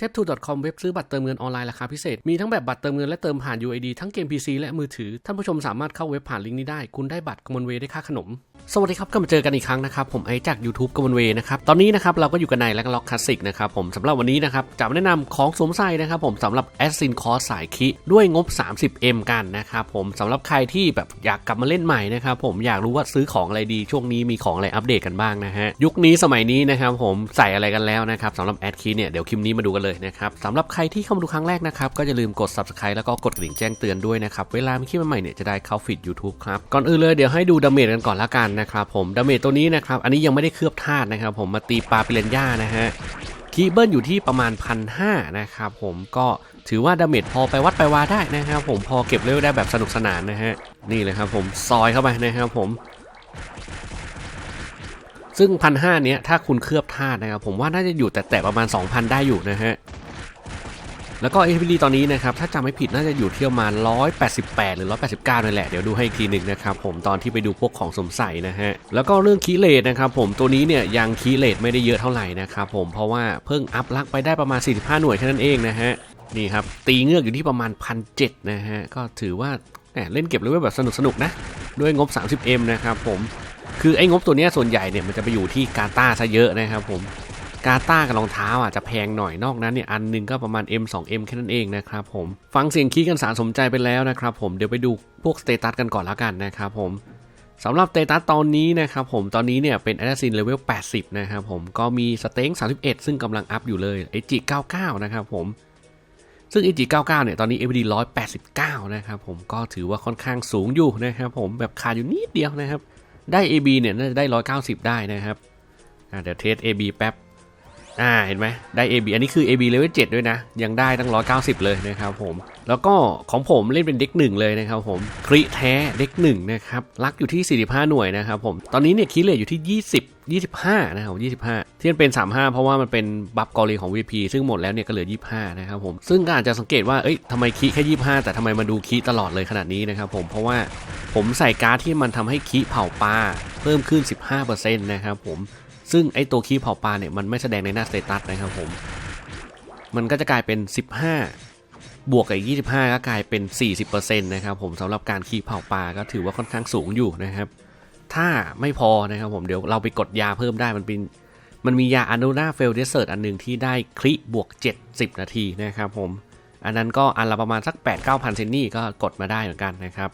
t a p 2 com เว็บซื้อบัตรเติมเงินออนไลน์ราคาพิเศษ มีทั้งแบบบัตรเติมเงินและเติมผ่าน UID ทั้งเกม PC และมือถือ ท่านผู้ชมสามารถเข้าเว็บผ่านลิงก์นี้ได้ คุณได้บัตรกมลเวได้ค่าขนม สวัสดีครับก็มาเจอกันอีกครั้งนะครับ ผมไอจาก YouTube กมลเวนะครับ ตอนนี้นะครับเราก็อยู่กันในแลกล็อกคลาสสิกนะครับผมสำหรับวันนี้นะครับจะมาแนะนำของสวมใส่นะครับผมสำหรับแอสซินคอร์สายคิด้วยงบ 30M กันนะครับผมสำหรับใครที่แบบอยากกลับมาเล่นใหม่นะครับผมอยากรู้ว่าซื้อของอะไรดีช่วงนี้มีของอะไรอัปเดตกันบ้างนะฮะยุคนี้สมัยนี้นะครับผมใส่อะไรกันแล้วนะครับสำหรับแอดคีเนี่ยเดี๋ยวคลิปนี้มาดูกันเลยนะครับสำหรับใครที่เข้ามาดูครั้งแรกนะครับก็อย่าลืมกด subscribe แล้วก็กดกระดิ่งแจ้งเตือนด้วยนะครับเวลามีคลิปใหม่เนี่ยจะได้เข้าฟีด YouTube ครับก่อนอื่นเลยเดี๋ยวให้ดูดาเมจกันก่อนละกันนะครับผมดาเมจตัวนี้นะครับอันนี้ยังไม่ได้เคลือบธาตุนะครับ ผมมาตีปลาเปเรนย่านะฮะคีเบิลอยู่ที่ประมาณพันห้านะครับผมก็ถือว่าดาเมจพอไปวัดไปวาได้นะครับผมพอเก็บเลเวลได้แบบสนุกสนานนะฮะนี่เลยครับผมซอยเข้าไปนะครับผม ซึ่งพันห้าเนี้ยถ้าคุณเคลือบธาตุนะครับผมว่าน่าจะอยู่แต่แต่ประมาณ 2,000 ได้อยู่นะฮะ แล้วก็ APD ตอนนี้นะครับ ถ้าจำไม่ผิดน่าจะอยู่เที่ประมา 188 หรือ 189นั่นแหละ เดี๋ยวดูให้อีกทีหนึ่งนะครับผมตอนที่ไปดูพวกของสมใส่นะฮะ แล้วก็เรื่องคีเลตนะครับผมตัวนี้เนี่ยยังคีเลตไม่ได้เยอะเท่าไหร่นะครับผมเพราะว่าเพิ่งอัพลักไปได้ประมาณ 45 หน่วยแค่นั้นเองนะฮะนี่ครับตีเงือกอยู่ที่ประมาณ1,700นะฮะก็ถือว่าแหมเล่นเก็บเลเวลแบบสนุกสนุกๆนะด้วยงบ 30M นะครับผมคือไอ้งบตัวเนี้ยส่วนใหญ่เนี่ยมันจะไปอยู่ที่กาตาซะเยอะนะครับผม กาตากับรองเท้าอะจะแพงหน่อยนอกนั้นเนี่ยอันหนึงก็ประมาณ M 2 M แค่นั้นเองนะครับผมฟังเสียงคีกันสารสมใจไปแล้วนะครับผมเดี๋ยวไปดูพวกสเตตัสกันก่อนแล้วกันนะครับผมสำหรับสเตตัสตอนนี้นะครับผมตอนนี้เนี่ยเป็น a อ a s ซินเลเวล80 นะครับผมก็มีสเต็ง31 ซึ่งกำลังอัพอยู่เลยไอจิ99 นะครับผมซึ่ง EG 99 เนี่ย ตอนนี้ APD 189 นะครับผม ก็ถือว่าค่อนข้างสูงอยู่นะครับผม แบบขาดอยู่นิดเดียวนะครับ ได้ AB เนี่ย น่าจะได้ 190 ได้นะครับ เดี๋ยวเทส AB แป๊บ อ่าเห็นไหมได้ AB อันนี้คือ AB level 7ด้วยนะ ยังได้ตั้ง 190 เลยนะครับผม แล้วก็ของผมเล่นเป็นเด็กหนึ่งเลยนะครับผมคริแท้เด็กหนึ่งนะครับลักอยู่ที่ 45 หน่วยนะครับผม ตอนนี้เนี่ยคิเลตอยู่ที่ 20 25 นะครับ25 ที่มันเป็น 35 เพราะว่ามันเป็นบัฟกอรีของ VP ซึ่งหมดแล้วเนี่ยก็เหลือ 25 นะครับผม ซึ่งก็อาจจะสังเกตว่า เอ้ยทำไมคีแค่ 25 แต่ทำไมมาดูคีตลอดเลยขนาดนี้นะครับผม เพราะว่าผมใส่การ์ดที่มันทำให้คีเผาปลาเพิ่มขึ้น 15%นะครับผม ซึ่งไอตัวคีย์เผาปลาเนี่ยมันไม่แสดงในหน้าสเตตัสนะครับผม มันก็จะกลายเป็น 15 บวกกับอีก25 ก็กลายเป็น 40%นะครับผมสำหรับการคีย์เผาปลาก็ถือว่าค่อนข้างสูงอยู่นะครับ ถ้าไม่พอนะครับผมเดี๋ยวเราไปกดยาเพิ่มได้มันเป็นมันมียาอนูนาเฟลเดสเซอร์อันหนึ่งที่ได้คลิบวก 70 นาทีนะครับผม อันนั้นก็อันละประมาณสัก 8-9,000เซนนี่ก็กดมาได้เหมือนกันนะครับ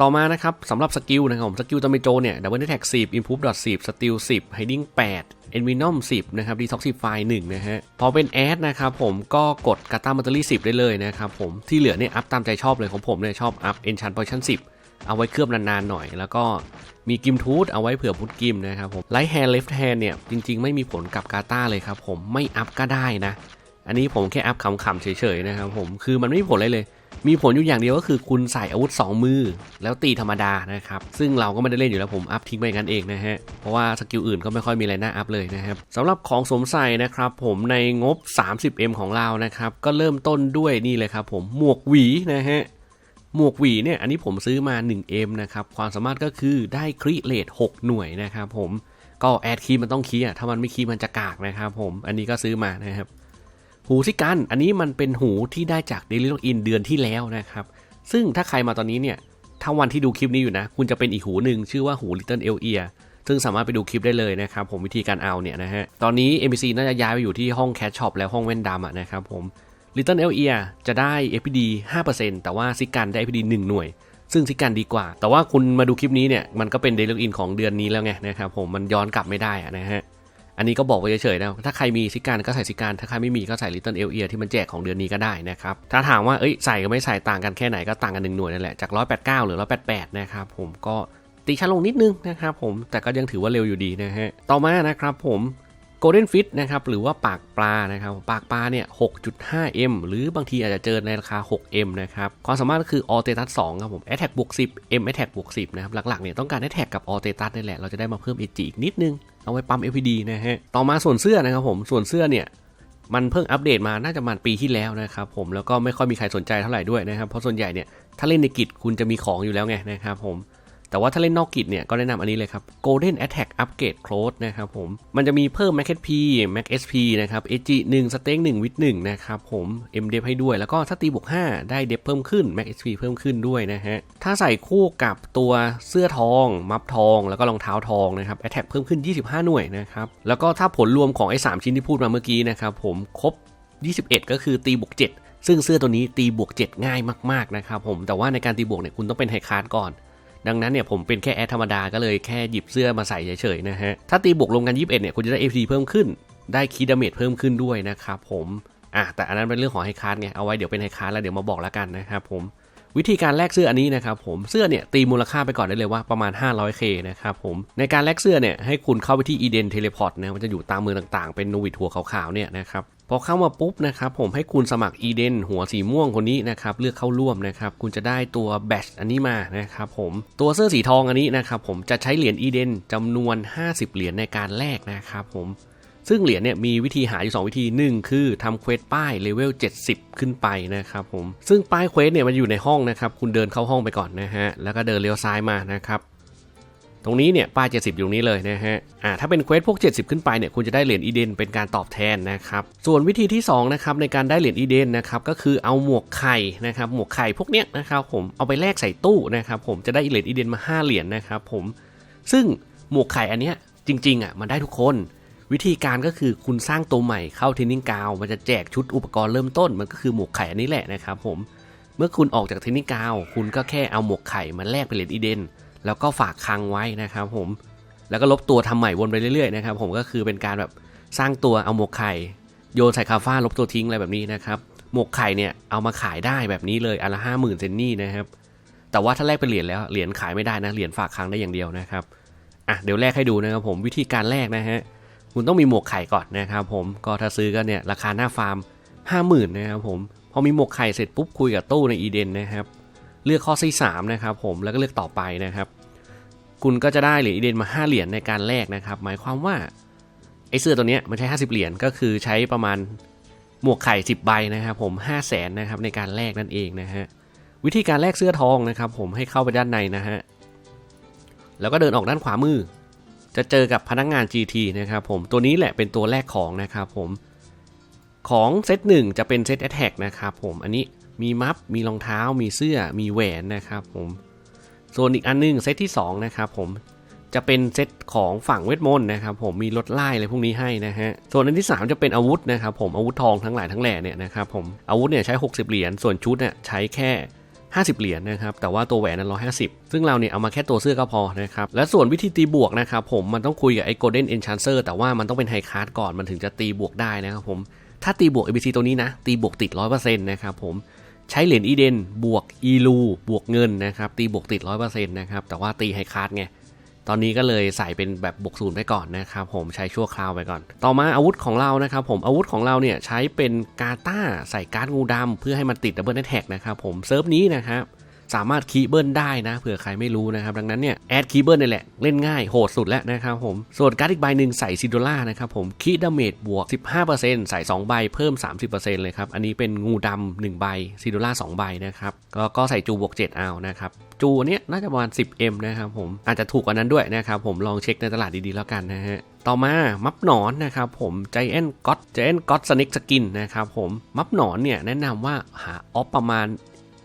ต่อมานะครับสำหรับสกิลนะครับผมสกิลตอมิโจเนี่ยดับเบิลแท็ก10 improve 10สติล10 hiding 8 envenom 10นะครับ detoxify 1นะฮะพอเป็นแอดนะครับผมก็กดกาตามัตเตอรี่10ได้เลยนะครับผมที่เหลือเนี่ยอัพตามใจชอบเลยของผมเนี่ยชอบอัพ enchant potion 10เอาไว้เคลือบนานๆหน่อย แล้วก็มีกิมทูธเอาไว้เผื่อพุทกิมนะครับผมไลท์แฮนด์เลฟแฮนด์เนี่ยจริงๆ ไม่มีผลกับกาตาเลยครับผมไม่อัพก็ได้นะ อันนี้ผมแค่อัพขำๆเฉยๆนะครับผมคือมันไม่มีผลอะไรเลย มีผลอยู่อย่างเดียวก็คือคุณใส่อาวุธ 2 มือ แล้วตีธรรมดานะครับ ซึ่งเราก็ไม่ได้เล่นอยู่แล้วผมอัพทิ้งไปกันเองนะฮะ เพราะว่าสกิลอื่นก็ไม่ค่อยมีอะไรน่าอัพเลยนะครับสำหรับของสวมใส่นะครับ ผมในงบ 30M ของเรานะครับ ก็เริ่มต้นด้วยนี่เลยครับผมหมวกหวีนะฮะหมวกหวีเนี่ยอันนี้ผมซื้อมา 1M นะครับ ความสามารถก็คือได้คริเลต6หน่วยนะครับผมก็แอดคีมันต้องคีย์อะถ้ามันไม่คีมันจะกากนะครับผมอันนี้ก็ซื้อมานะครับ หูซิกัน อันนี้มันเป็นหูที่ได้จาก Daily Login เดือนที่แล้วนะครับ ซึ่งถ้าใครมาตอนนี้เนี่ยถ้าวันที่ดูคลิปนี้อยู่นะ คุณจะเป็นอีกหูหนึ่งชื่อว่าหู Little e l Ear ซึ่งสามารถไปดูคลิปได้เลยนะครับ ผมวิธีการเอาเนี่ยนะฮะ ตอนนี้ MPC น่าจะย้ายไปอยู่ที่ห้อง Cat Shop แล้วห้องแว่นดำนะครับผม Little e l Ear จะได้ FPD 5%แต่ว่าซิกันได้ FPD 1 หน่วย ซึ่งซิกันดีกว่า แต่ว่าคุณมาดูคลิปนี้เนี่ยมันก็เป็น Daily Login ของเดือนนี้แล้วไงนะครับผมมันย้อนกลับไม่ได้นะฮะ อันนี้ก็บอกไว้เฉยๆนะถ้าใครมีซิการก็ใส่ซิการถ้าใครไม่มีก็ใส่ลิตเติ้ลเอลเอียที่มันแจกของเดือนนี้ก็ได้นะครับถ้าถามว่าเอ้ยใส่กับไม่ใส่ต่างกันแค่ไหนก็ต่างกันหนึ่งหน่วยนั่นแหละจาก 189 หรือ 188 นะครับผมก็ตีช้าลงนิดนึงนะครับผมแต่ก็ยังถือว่าเร็วอยู่ดีนะฮะต่อมานะครับผม Golden Fish นะครับหรือว่าปากปลานะครับปากปลาเนี่ย 6.5M หรือบางทีอาจจะเจอในราคา 6M นะครับความสามารถก็คือ All Status 2ครับผม Attack บวก10 M Attack บวก10นะครับหลักๆเนี่ยต้องการ Attack กับ All Status นี่แหละเราจะได้มาเพิ่ม EG อีกนิดนึง เอาไว้ปั๊ม FPD นะฮะต่อมาส่วนเสื้อนะครับผมส่วนเสื้อเนี่ยมันเพิ่งอัปเดตมาน่าจะมาปีที่แล้วนะครับผมแล้วก็ไม่ค่อยมีใครสนใจเท่าไหร่ด้วยนะครับเพราะส่วนใหญ่เนี่ยถ้าเล่นในกิจคุณจะมีของอยู่แล้วไงนะครับผม แต่ว่าถ้าเล่นนอกกิจเนี่ยก็แนะนำอันนี้เลยครับ Golden Attack Upgrade Close นะครับผม มันจะมีเพิ่ม Max HP Max SP นะครับ SG 1 Stake 1 Wit 1นะครับผม M Dep ให้ด้วย แล้วก็ถ้าตีบวก 5 ได้ Dep เพิ่มขึ้น Max SP เพิ่มขึ้นด้วยนะฮะ ถ้าใส่คู่กับตัวเสื้อทอง มัฟทอง แล้วก็รองเท้าทองนะครับ Attack เพิ่มขึ้น 25 หน่วยนะครับ แล้วก็ถ้าผลรวมของไอ้3ชิ้นที่พูดมาเมื่อกี้นะครับผมครบ 21 ก็คือตีบวก 7ซึ่งเสื้อตัวนี้ตีบวก 7 ง่ายมากๆนะครับผมแต่ว่าในการตีบวกเนี่ยคุณต้องเป็นไฮคาร์ดก่อน ดังนั้นเนี่ยผมเป็นแค่แอดธรรมดาก็เลยแค่หยิบเสื้อมาใส่เฉยๆนะฮะ ถ้าตีบวกลงกัน 21 เนี่ยคุณจะได้ FP เพิ่มขึ้น ได้คีดาเมจเพิ่มขึ้นด้วยนะครับผมอะแต่อันนั้นเป็นเรื่องของไฮคาร์ดไงเอาไว้เดี๋ยวเป็นไฮคาร์ดแล้วเดี๋ยวมาบอกแล้วกันนะครับผมวิธีการแลกเสื้ออันนี้นะครับผมเสื้อเนี่ยตีมูลค่าไปก่อนได้เลยว่าประมาณ 500k นะครับผมในการแลกเสื้อเนี่ยให้คุณเข้าไปที่ Eden Teleport นะมันจะอยู่ตามเมืองต่างๆ เป็นนูวิทหัวขาวๆเนี่ยนะครับ พอเข้ามาปุ๊บนะครับผมให้คุณสมัคร Eden หัวสีม่วงคนนี้นะครับเลือกเข้าร่วมนะครับคุณจะได้ตัวแบชอันนี้มานะครับผมตัวเสื้อสีทองอันนี้นะครับผมจะใช้เหรียญ Eden จำนวน 50 เหรียญในการแลกนะครับผมซึ่งเหรียญเนี่ยมีวิธีหาอยู่ 2 วิธีหนึ่งคือทำเควสป้ายเลเวล 70 ขึ้นไปนะครับผมซึ่งป้ายเควสเนี่ยมันอยู่ในห้องนะครับคุณเดินเข้าห้องไปก่อนนะฮะแล้วก็เดินเลี้ยวซ้ายมานะครับ ตรงนี้เนี่ยป้าย 70 อยู่นี้เลยนะฮะอ่าถ้าเป็นเควสพวก 70 ขึ้นไปเนี่ยคุณจะได้เหรียญอีเดนเป็นการตอบแทนนะครับส่วนวิธีที่2นะครับในการได้เหรียญอีเดนนะครับก็คือเอาหมวกไข่นะครับหมวกไข่พวกเนี้ยนะครับผมเอาไปแลกใส่ตู้นะครับผมจะได้เหรียญอีเดนมา 5 เหรียญนะครับผมซึ่งหมวกไข่อันเนี้ยจริงๆอะมันได้ทุกคนวิธีการก็คือคุณสร้างตัวใหม่เข้าเทนนิงกาวมันจะแจกชุดอุปกรณ์เริ่มต้นมันก็คือหมวกไข่อันนี้แหละนะครับผมเมื่อคุณออกจากเทนนิงกาว คุณก็แค่เอาหมวกไข่มาแลกเป็นเหรียญอีเดน แล้วก็ฝากคังไว้นะครับผมแล้วก็ลบตัวทำใหม่วนไปเรื่อยๆนะครับผมก็คือเป็นการแบบสร้างตัวเอาหมวกไข่โยนใส่คาฟ้าลบตัวทิ้งอะไรแบบนี้นะครับหมวกไข่เนี่ยเอามาขายได้แบบนี้เลยอันละห้าหมื่นเซนนี่นะครับแต่ว่าถ้าแลกเป็นเหรียญแล้วเหรียญขายไม่ได้นะเหรียญฝากคังได้อย่างเดียวนะครับอะเดี๋ยวแลกให้ดูนะครับผมวิธีการแลกนะฮะคุณต้องมีหมวกไข่ก่อนนะครับผมก็ถ้าซื้อก็เนี่ยราคาหน้าฟาร์มห้าหมื่นนะครับผมพอมีหมวกไข่เสร็จปุ๊บคุยกับตู้ในอีเดนนะครับเลือกข้อที่3นะครับผมแล้วก็เลือกต่อไปนะครับ คุณก็จะได้เหรียญอีเดนมา 5 เหรียญในการแลกนะครับ หมายความว่าไอ้เสื้อตัวนี้มันใช้ 50 เหรียญก็คือใช้ประมาณหมวกไข่ 10 ใบนะครับผม5 0 0แสนนะครับในการแลกนั่นเองนะฮะวิธีการแลกเสื้อทองนะครับ ผมให้เข้าไปด้านในนะฮะแล้วก็เดินออกด้านขวามือ จะเจอกับพนักงงาน GT นะครับผมตัวนี้แหละเป็นตัวแลกของนะครับผมของเซตหนึ่งจะเป็นเซตแอ t แทกนะครับผมอันนี้มีมัฟมีรองเท้ามีเสื้อมีแหวนนะครับผม ส่วนอีกอันนึงเซตที่2นะครับผมจะเป็นเซตของฝั่งเวทมนต์นะครับผมมีรถไล่อะไรพวกนี้ให้นะฮะส่วนอันที่ 3 จะเป็นอาวุธนะครับผมอาวุธทองทั้งหลายทั้งแหล่เนี่ยนะครับผมอาวุธเนี่ยใช้ 60 เหรียญส่วนชุดเนี่ยใช้แค่ 50 เหรียญนะครับแต่ว่าตัวแหวนนั้น150ซึ่งเราเนี่ยเอามาแค่ตัวเสื้อก็พอนะครับและส่วนวิธีตีบวกนะครับผมมันต้องคุยกับไอ้ Golden Enchancer แต่ว่ามันต้องเป็นไฮคาร์ดก่อนมันถึงจะตีบวกได้นะครับผมถ้าตีบวก ABC ตัวนี้นะตีบวกติด100%นะครับผม ใช้เหรียญอีเดนบวกอีลูบวกเงินนะครับ ตีบวกติด 100%นะครับ แต่ว่าตีไฮคาร์ดไง ตอนนี้ก็เลยใส่เป็นแบบบวกศูนย์ไปก่อนนะครับ ผมใช้ชั่วคราวไปก่อน ต่อมาอาวุธของเรานะครับผมอาวุธของเราเนี่ยใช้เป็นกาต้าใส่การ์ดงูดำเพื่อให้มันติดดับเบิลแท็กนะครับผมเซิร์ฟนี้นะครับ สามารถคีย์เบิลได้นะเผื่อใครไม่รู้นะครับดังนั้นเนี่ยแอดคีย์เบิลนี่แหละเล่นง่ายโหดสุดแล้วนะครับผมส่วนการ์ดอีกใบหนึ่งใส่ซิโดล่านะครับผมคีดาเมจบวก 15%ใส่ 2 ใบเพิ่ม 30%เลยครับอันนี้เป็นงูดำ1ใบซิโดล่า2ใบนะครับก็ก็ใส่จูบวก7เอานะครับจูเนี้ยน่าจะประมาณ 10M นะครับผมอาจจะถูกกว่านั้นด้วยนะครับผมลองเช็คในตลาดดีๆแล้วกันนะฮะต่อมา มัฟหนอนนะครับผมใจแอนก็ t ใจแอนก็ t สนิกสกินนะครับผมมัฟหนอนเนี่ยแนะนำว่าหาออฟประมาณ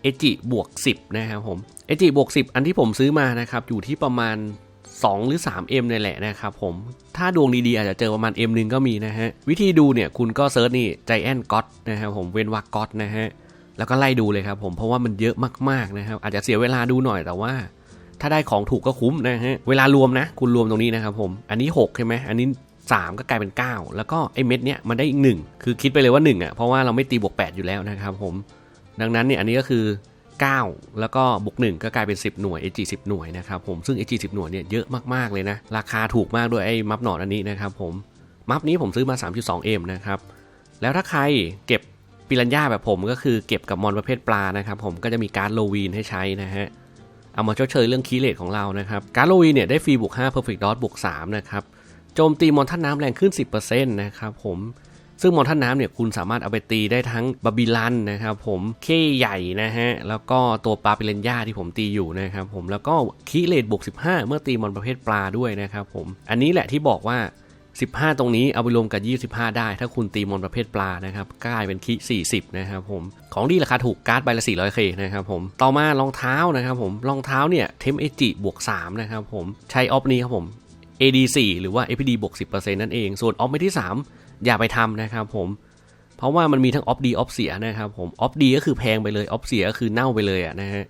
เอจิบวก10 นะครับผมเอจิบวก10 อันที่ผมซื้อมานะครับอยู่ที่ประมาณ 2 หรือ 3M นี่แหละนะครับผมถ้าดวงดีๆ อาจจะเจอประมาณ M หนึ่งก็มีนะฮะ วิธีดูเนี่ยคุณก็เซิร์ชนี่ใจแอนก็ t นะครับผมเวนวักก็ t นะฮะ แล้วก็ไล่ดูเลยครับผมเพราะว่ามันเยอะมากๆนะครับ อาจจะเสียเวลาดูหน่อยแต่ว่า ถ้าได้ของถูกก็คุ้มนะฮะ เวลารวมนะ คุณรวมตรงนี้นะครับผมอันนี้6ใช่ไหมอันนี้3 ก็กลายเป็น 9 แล้วก็ไอ้เม็ดเนี้ยมันได้อีก 1 คือคิดไปเลยว่า1อะเพราะว่าเราไม่ตีบวก 8 อยู่แล้วนะครับผม ดังนั้นเนี่ยอันนี้ก็คือ 9 แล้วก็บวก1ก็กลายเป็น 10 หน่วย AG 10 หน่วยนะครับผมซึ่ง AG 10 หน่วยเนี่ยเยอะมากๆเลยนะ ราคาถูกมากด้วยไอ้มัฟหนอนอันนี้นะครับผมมัฟนี้ผมซื้อมา 3.2M นะครับแล้วถ้าใครเก็บปิรันย่าแบบผมก็คือเก็บกับมอนประเภทปลานะครับผมก็จะมีการ์ดโลวีนให้ใช้นะฮะเอามาชดเชยเรื่องคีเลตของเรานะครับการ์ดโลวีนเนี่ยได้ฟรีบวก5 perfect dot บวก3นะครับโจมตีมอนท่าน้ำแรงขึ้น 10%นะครับผม ซึ่งมอนท่าน้ำเนี่ยคุณสามารถเอาไปตีได้ทั้งบาบิลันนะครับผมเคใหญ่นะฮะแล้วก็ตัวปลาเปเรนย่าที่ผมตีอยู่นะครับผมแล้วก็คีเลดบวก15 เมื่อตีมอนประเภทปลาด้วยนะครับผมอันนี้แหละที่บอกว่า 15 ตรงนี้เอาไปรวมกับ 25 ได้ ถ้าคุณตีมอนประเภทปลานะครับกลายเป็นคิ40นะครับผมของดีราคาถูกการ์ดใบละ 400k นะครับผมต่อมารองเท้านะครับผมรองเท้าเนี่ยเทมเอจิบวก3นะครับผมใช้ออฟนี้ครับผม AD4 หรือว่า APD บวก10%นั่นเอง ส่วนออฟไม่ที่ 3 อย่าไปทำนะครับผม เพราะว่ามันมีทั้งออฟดีออฟเสียนะครับผมออฟดีก็คือแพงไปเลยออฟเสียก็คือเน่าไปเลยอะนะฮะ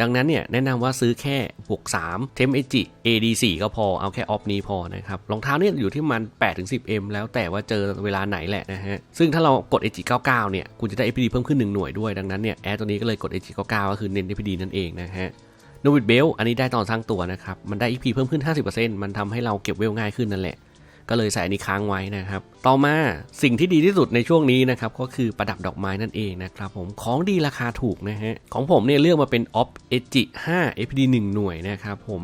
ดังนั้นเนี่ยแนะนำว่าซื้อแค่บวก3 Tem e g AD4 ก็พอเอาแค่ออฟนี้พอนะครับรองเท้าเนี่ยอยู่ที่มัน8ถึง10 M แล้วแต่ว่าเจอเวลาไหนแหละนะฮะซึ่งถ้าเรากด AG 99 เนี่ยคุณจะได้ APD เพิ่มขึ้น 1 หน่วยด้วยดังนั้นเนี่ยแอดตัวนี้ก็เลยกด AG 99 ก็คือเน้น APD นั่นเองนะฮะโนวิดเบลอันนี้ได้ตอนสร้างตัวนะครับมันได้ EP เพิ่มขึ้น 50%มันทำให้เราเก็บเวลง่ายขึ้นนั่นแหละ ก็เลยใส่อันนี้ค้างไว้นะครับ ต่อมาสิ่งที่ดีที่สุดในช่วงนี้นะครับก็คือประดับดอกไม้นั่นเองนะครับผมของดีราคาถูกนะฮะของผมเนี่ยเลือกมาเป็น Op Edge 5 FD 1หน่วยนะครับผม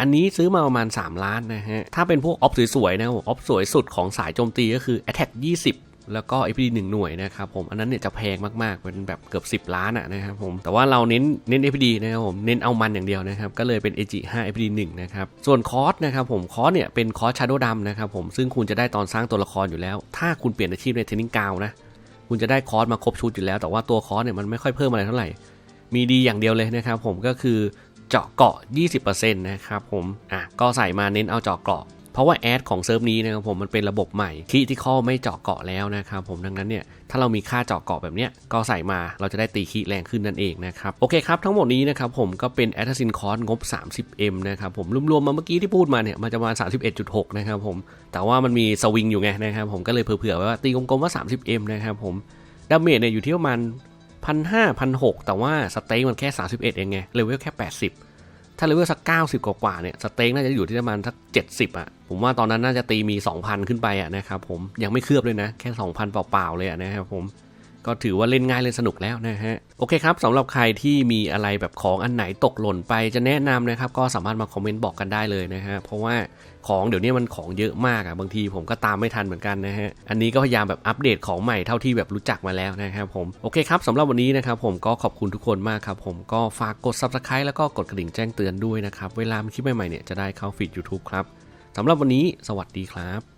อันนี้ซื้อมาประมาณ 3 ล้านนะฮะ ถ้าเป็นพวกออฟสวยๆนะออฟสวยสุดของสายโจมตีก็คือ Attack 20 แล้วก็ FPD 1 หน่วยนะครับผมอันนั้นเนี่ยจะแพงมากๆเป็นแบบเกือบ10 ล้านอะนะครับผมแต่ว่าเราเน้นเน้น FPD นะครับผมเน้นเอามันอย่างเดียวนะครับก็เลยเป็น AG 5 FPD 1นะครับส่วนคอร์สนะครับผมคอร์สเนี่ยเป็นคอร์สชาร์โดดำนะครับผมซึ่งคุณจะได้ตอนสร้างตัวละครอยู่แล้ว ถ้าคุณเปลี่ยนอาชีพในเทนนิงกาวนะคุณจะได้คอร์สมาครบชุดอยู่แล้ว แต่ว่าตัวคอร์สเนี่ยมันไม่ค่อยเพิ่มอะไรเท่าไหร่ มีดีอย่างเดียวเลยนะครับผมก็คือเจาะเกาะ 20%นะครับผมอะก็ใส่มาเน้นเอาเจาะเกาะ เพราะว่าแอดของเซิร์ฟนี้นะครับผมมันเป็นระบบใหม่คีที่ข้อไม่เจาะเกาะแล้วนะครับผมดังนั้นเนี่ยถ้าเรามีค่าเจาะเกาะแบบเนี้ยก็ใส่มาเราจะได้ตีคีแรงขึ้นนั่นเองนะครับโอเคครับทั้งหมดนี้นะครับผมก็เป็นแอ s ซินคอร์สงบ 30M นะครับผมรวมๆมาเมื่อกี้ที่พูดมาเนี่ยมันจะประมาณ31.6 นะครับผมแต่ว่ามันมีสวิงอยู่ไงนะครับผมก็เลยเผื่อๆไว้ว่าตีกลมๆว่า 30M นะครับผมดาเมจเนี่ยอยู่ที่ประมาณพันห้าพันหกแต่ว่าสเต็กมันแค่ 31 เองไงเลเวลแค่ 80 ถ้าเลเวลสัก 90 กว่าๆเนี่ยสเต็กน่าจะอยู่ที่ประมาณสัก 70อะผมว่าตอนนั้นน่าจะตีมี 2,000 ขึ้นไปอะนะครับผมยังไม่เคลือบเลยนะ แค่ 2,000 เปล่าๆเลยอะนะครับผม ก็ถือว่าเล่นง่ายเล่นสนุกแล้วนะฮะ โอเคครับสำหรับใครที่มีอะไรแบบของอันไหนตกหล่นไปจะแนะนำนะครับก็สามารถมาคอมเมนต์บอกกันได้เลยนะฮะ เพราะว่าของเดี๋ยวนี้มันของเยอะมากอะบางทีผมก็ตามไม่ทันเหมือนกันนะฮะ อันนี้ก็พยายามแบบอัปเดตของใหม่เท่าที่แบบรู้จักมาแล้วนะครับผมโอเคครับสำหรับวันนี้นะครับผมก็ขอบคุณทุกคนมากครับผมก็ฝากกด subscribe แล้วก็กดกระดิ่งแจ้งเตือนด้วยนะครับเวลามีคลิปใหม่ๆเนี่ยจะได้เข้าฟีด YouTube ครับสำหรับวันนี้สวัสดีครับ